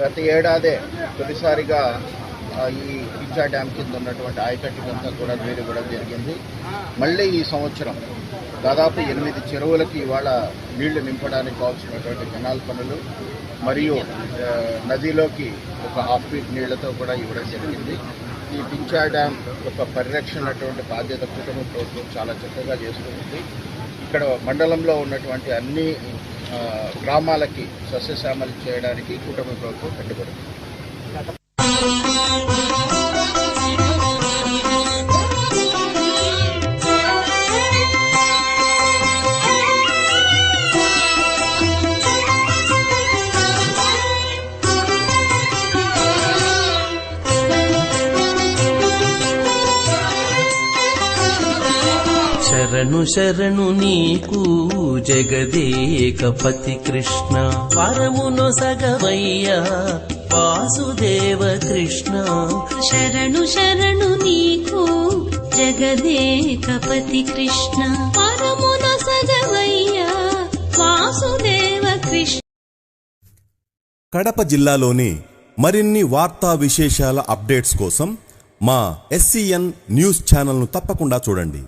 ప్రతి ఏడాదే తొలిసారిగా ఈ పిచ్చా డ్యామ్ కింద ఉన్నటువంటి ఆయకట్టుకంతా కూడా వేరు ఇవ్వడం జరిగింది. మళ్ళీ ఈ సంవత్సరం దాదాపు ఎనిమిది చెరువులకి ఇవాళ నీళ్ళు నింపడానికి కావాల్సినటువంటి కెనాల్ పనులు మరియు నదిలోకి ఒక హాఫ్ ఫీట్ నీళ్ళతో కూడా ఇవ్వడం జరిగింది. ఈ పించా డ్యామ్ యొక్క పరిరక్షణ అటువంటి బాధ్యత కుటుంబ ప్రభుత్వం చాలా చక్కగా చేస్తుంది. ఇక్కడ మండలంలో ఉన్నటువంటి అన్ని గ్రామాలకి సస్యశ్యామలు చేయడానికి కూటమి ప్రభుత్వం కట్టుబడింది శరణు శరణు నీకు జగదేకపతి కృష్ణ. వరమును సగవయ్యా వాసుదేవ కృష్ణ. శరణు శరణు నీకు జగదేకపతి కృష్ణ. పరమున సగవయ్యా వాసుదేవ కృష్ణ. కడప జిల్లాలోని మరిన్ని వార్తా విశేషాల అప్డేట్స్ కోసం మా ఎస్సీఎన్ న్యూస్ ఛానల్ను తప్పకుండా చూడండి.